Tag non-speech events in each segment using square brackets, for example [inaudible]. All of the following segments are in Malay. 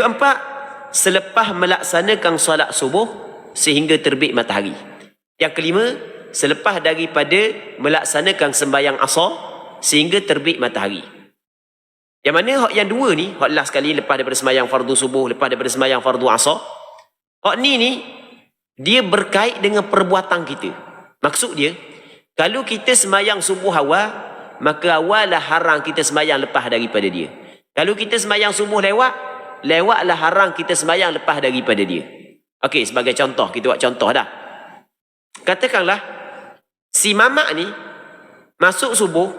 Keempat, selepas melaksanakan solat subuh sehingga terbit matahari. Yang kelima, selepas daripada melaksanakan sembahyang asar sehingga terbit matahari. Yang mana hak yang dua ni, hak last sekali lepas daripada sembahyang fardu subuh, lepas daripada sembahyang fardu asar. Hak ni ni, dia berkait dengan perbuatan kita. Maksud dia, kalau kita sembahyang subuh awal, maka awal lah haram kita sembahyang lepas daripada dia. Kalau kita sembahyang subuh lewat, lewatlah haram kita sembahyang lepas daripada dia. Okey, sebagai contoh, kita buat contoh dah. Katakanlah, si mamak ni, masuk subuh,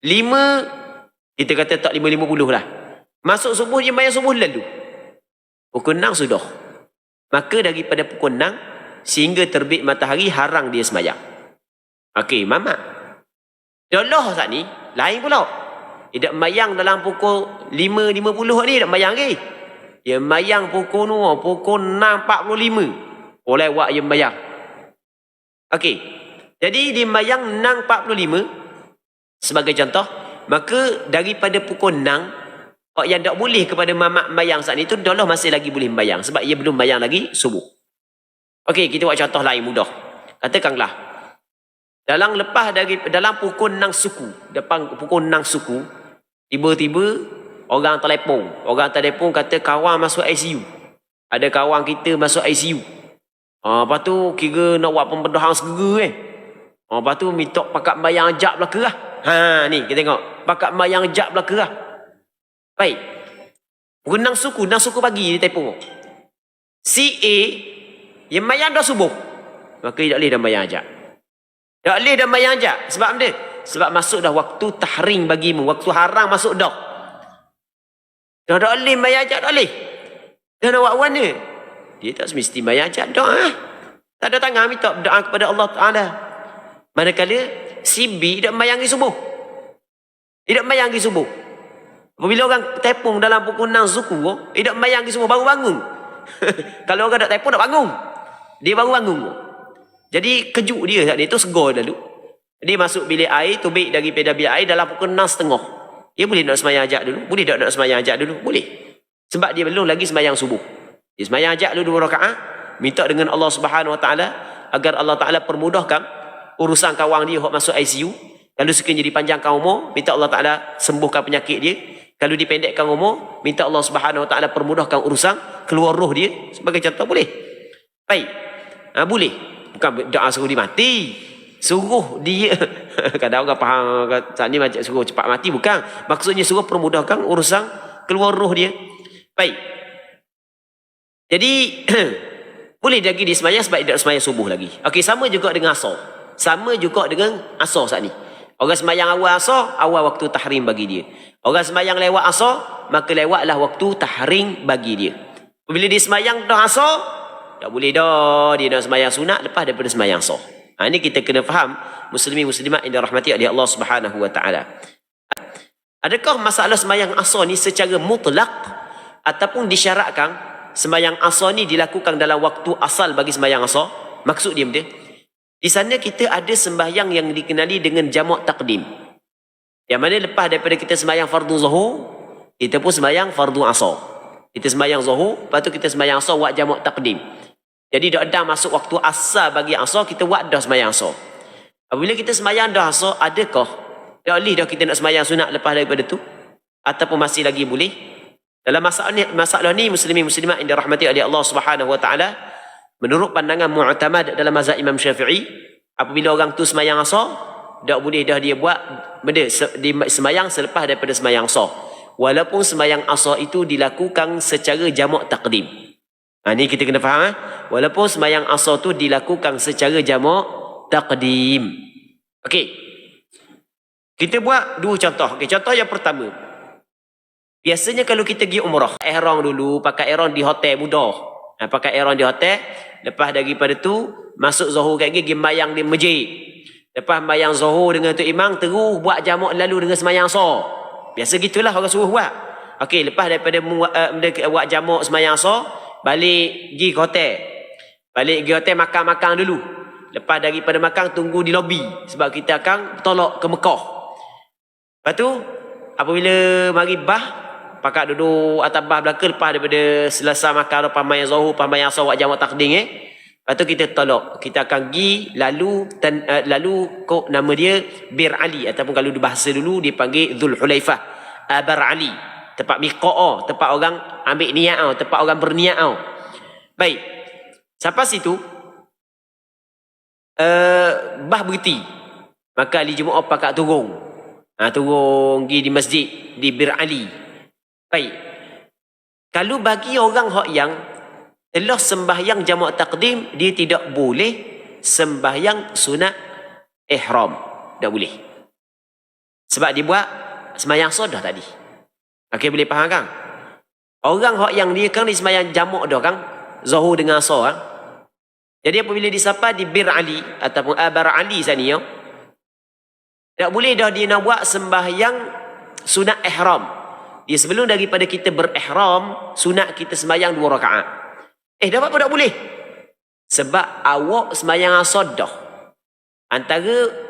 lima, kita kata tak lima lima puluh lah. Masuk subuh, dia sembahyang subuh lalu. Pukul enam sudah. Maka daripada pukul enam, sehingga terbit matahari, harang dia sembahyang. Okey, mamak. Doloh saat ni, lain pula. Dia tak mayang dalam pukul 5.50 ni, tak mayang lagi. Dia mayang pukul ni, pukul 6.45. Oh, lewat dia mayang. Okey. Jadi, dia mayang 6.45 sebagai contoh. Maka, daripada pukul 6, orang yang tak boleh kepada mamak mayang saat ni tu, doloh masih lagi boleh mayang. Sebab ia belum mayang lagi subuh. Okey, kita buat contoh lain mudah. Katakanlah, dalam lepas dari dalam pukul 6 suku, depan pukul 6 suku, tiba-tiba orang telefon. Orang telefon kata kawan masuk ICU. Ada kawan kita masuk ICU. Ha, lepas tu kira nak buat pembedahan segera eh. Ha, lepas tu minta pakat bayang ajak belaka lah. Ha, ni kita tengok. Pakat bayang ajak belaka lah. Baik. 6 suku, 6 suku pagi dia telefon. Si A, yang mayang dah subuh. Maka dia tak boleh dah bayang ajak. Tak boleh dah mayang ajak. Sebab apa? Sebab masuk dah waktu tahring bagimu. Waktu haram masuk dah. Dah tak boleh mayang ajak, tak boleh. Dah nak buat mana? Dia tak semesti mayang ajak. Doa. Tak ada tangan minta doa kepada Allah Ta'ala. Manakala si B tak mayangi subuh. Dia tak subuh. Apabila orang tepung dalam pukul 6 suku, dia tak mayangi subuh, baru bangun. [laughs] Kalau orang tak tepung, tak bangun. Dia baru bangun. Jadi kejuk dia saat ni tu segar lalu. Dia masuk bilik air, tubik daripada bilik air dalam pukul 6 setengah. Dia boleh nak semayang ajak dulu? Boleh tak nak semayang ajak dulu? Boleh. Sebab dia belum lagi semayang subuh. Dia semayang ajak dulu dua rakaat. Minta dengan Allah Subhanahu Wa Taala agar Allah Taala permudahkan urusan kawan dia yang masuk ICU. Kalau sekiranya dipanjangkan umur, minta Allah Taala sembuhkan penyakit dia. Kalau dipendekkan umur, minta Allah Subhanahu Wa Taala permudahkan urusan keluar roh dia. Sebagai contoh boleh. Baik. Ha, boleh. Bukan doa suruh dia mati. Suruh dia. [laughs] Kadang orang faham saat ni macam suruh cepat mati. Bukan. Maksudnya suruh permudahkan urusan keluar roh dia. Baik. Jadi, [clears throat] boleh lagi dia semayang sebab dia tak semayang subuh lagi. Okey, sama juga dengan asar. Sama juga dengan asar saat ni. Orang semayang awal asar, awal waktu tahrim bagi dia. Orang semayang lewat asar, maka lewatlah waktu tahrim bagi dia. Bila dia semayang dah asar, tak boleh dah dia nak semayang sunat lepas daripada semayang asar. Ha, ini kita kena faham muslimin muslimat yang dirahmati oleh Allah Subhanahu wa taala. Adakah masalah semayang asar ni secara mutlak ataupun disyaratkan sembahyang asar ni dilakukan dalam waktu asal bagi sembahyang asar? Maksud dia benda? Di sana kita ada sembahyang yang dikenali dengan jamak takdim. Yang mana lepas daripada kita sembahyang fardu zuhur, kita pun sembahyang fardu asar. Kita sembahyang zuhur, lepas tu kita sembahyang asar buat jamak takdim. Jadi dah ada masuk waktu asar bagi asar, kita buat dah sembahyang asar. Apabila kita sembahyang dah asar, adakah dah boleh dah kita nak sembahyang sunat lepas daripada tu? Ataupun masih lagi boleh? Dalam masalah ni, masalah ni muslimin muslimat yang dirahmati oleh Allah Subhanahu wa taala, menurut pandangan mu'tamad dalam mazhab Imam Syafi'i, apabila orang tu semayang asar, tak boleh dah dia buat benda di semayang selepas daripada semayang asar. Walaupun semayang asar itu dilakukan secara jamak takdim. Ha, ni kita kena faham. Eh? Walaupun semayang asar tu dilakukan secara jamak takdim. Okey. Kita buat dua contoh. Okay, contoh yang pertama. Biasanya kalau kita pergi umrah, ihram dulu, pakai ihram di hotel mudah. Ha, pakai ihram di hotel, lepas daripada tu masuk zuhur kat gigi mayang di masjid. Lepas mayang zuhur dengan tu imam terus buat jamak lalu dengan semayang asar. Biasa gitulah orang suruh buat. Okey, lepas daripada uh, buat jamak semayang asar, balik pergi ke hotel. Balik pergi hotel makan-makan dulu. Lepas daripada makan tunggu di lobi sebab kita akan tolak ke Mekah. Lepas tu apabila mari bah pakat duduk atas bah belakang lepas daripada selesai makan pamai zuhur pamai asar wak jamak takdim eh lepas tu kita tolak kita akan pergi lalu ten, uh, lalu kok nama dia Bir Ali ataupun kalau di bahasa dulu dipanggil Dhul Hulaifah Abar Ali tempat miqa'a tempat orang ambil niat tau tempat orang berniat tau baik. Sampai situ uh, bah berhenti. Maka ahli jemaah pakat turun ha, turun pergi di masjid di Bir Ali. Baik. Kalau bagi orang hak yang telah sembahyang jamak takdim dia tidak boleh sembahyang sunat ihram. Tak boleh. Sebab dia buat sembahyang sodah tadi okey boleh faham kan orang hak yang dia kan di sembahyang jamak dah kan zuhur dengan asar ha? jadi apabila disapa di Bir Ali ataupun Abar Ali sana ya tak boleh dah dia nak buat sembahyang sunat ihram dia sebelum daripada kita berihram sunat kita sembahyang dua rakaat Eh dapat apa tak boleh? Sebab awak semayang asad dah. Antara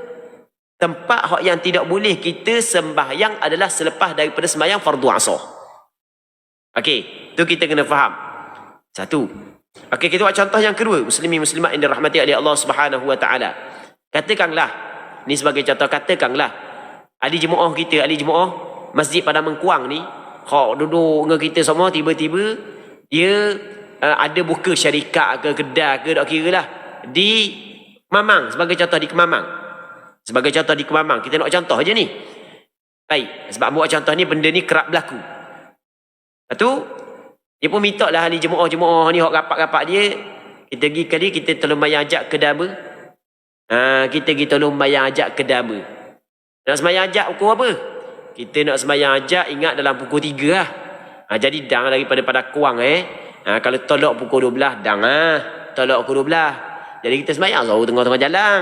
tempat hak yang tidak boleh kita sembahyang adalah selepas daripada semayang fardu asar. Okey, tu kita kena faham. Satu. Okey, kita buat contoh yang kedua. Muslimin muslimat yang dirahmati oleh Allah Subhanahu wa taala. Katakanlah, ni sebagai contoh katakanlah ahli jemaah kita, ahli jemaah Masjid pada Mengkuang ni, hak duduk dengan kita semua tiba-tiba dia uh, ada buka syarikat ke kedai ke tak kira lah di Kemamang sebagai contoh di Kemamang sebagai contoh di Kemamang kita nak contoh aja ni. Baik sebab buat contoh ni benda ni kerap berlaku. Lepas tu dia pun minta lah ahli jemaah-jemaah ni rapat-rapat dia kita pergi kali kita tolong bayang ajak ke daba ha, kita pergi tolong bayang ajak ke daba nak semayang ajak pukul apa? Kita nak semayang ajak ingat dalam pukul 3 lah. Ha, jadi dang daripada pada kuang eh. Ha, kalau tolak pukul 12, dang ah. Tolak pukul 12. Jadi kita semayang zuhur tengah-tengah jalan.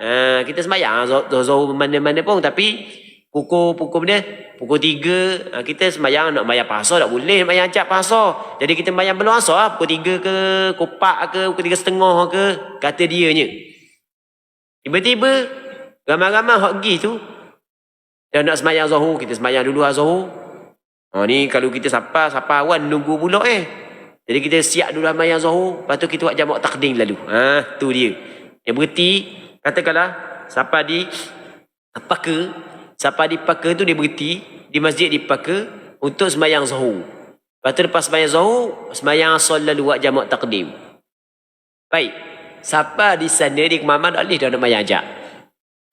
Ha, kita semayang zuhur mana-mana pun. Tapi pukul-pukul mana? Pukul 3. Ha, kita semayang nak bayar pasal tak boleh bayar ajak pasal. Jadi kita bayar belum asal lah. Pukul 3 ke, kopak ke, pukul 3 setengah ke. Kata dia nya. Tiba-tiba, ramai-ramai hak pergi tu. Dia nak semayang zuhur. Kita semayang dulu lah zuhur. Ha, ni kalau kita sapa, sapa awan nunggu pula eh. Jadi kita siap dulu amal yang zuhur, lepas tu kita buat jamak takdim lalu. Ha, tu dia. Yang berhenti, katakanlah, siapa di paka, siapa di paka tu dia berhenti, di masjid di paka, untuk semayang zuhur. Lepas tu lepas semayang zuhur, semayang asal lalu buat jamak takdim. Baik. Siapa di sana di kemaman tak boleh dah nak mayang ajak.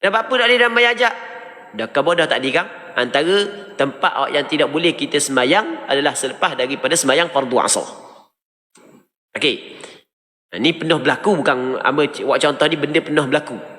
Dah apa tak boleh dah mayang ajak? Dah kabar dah tak di kan? Antara tempat yang tidak boleh kita semayang adalah selepas daripada semayang fardu asal. Okey. Ini pernah berlaku bukan apa contoh ni benda pernah berlaku.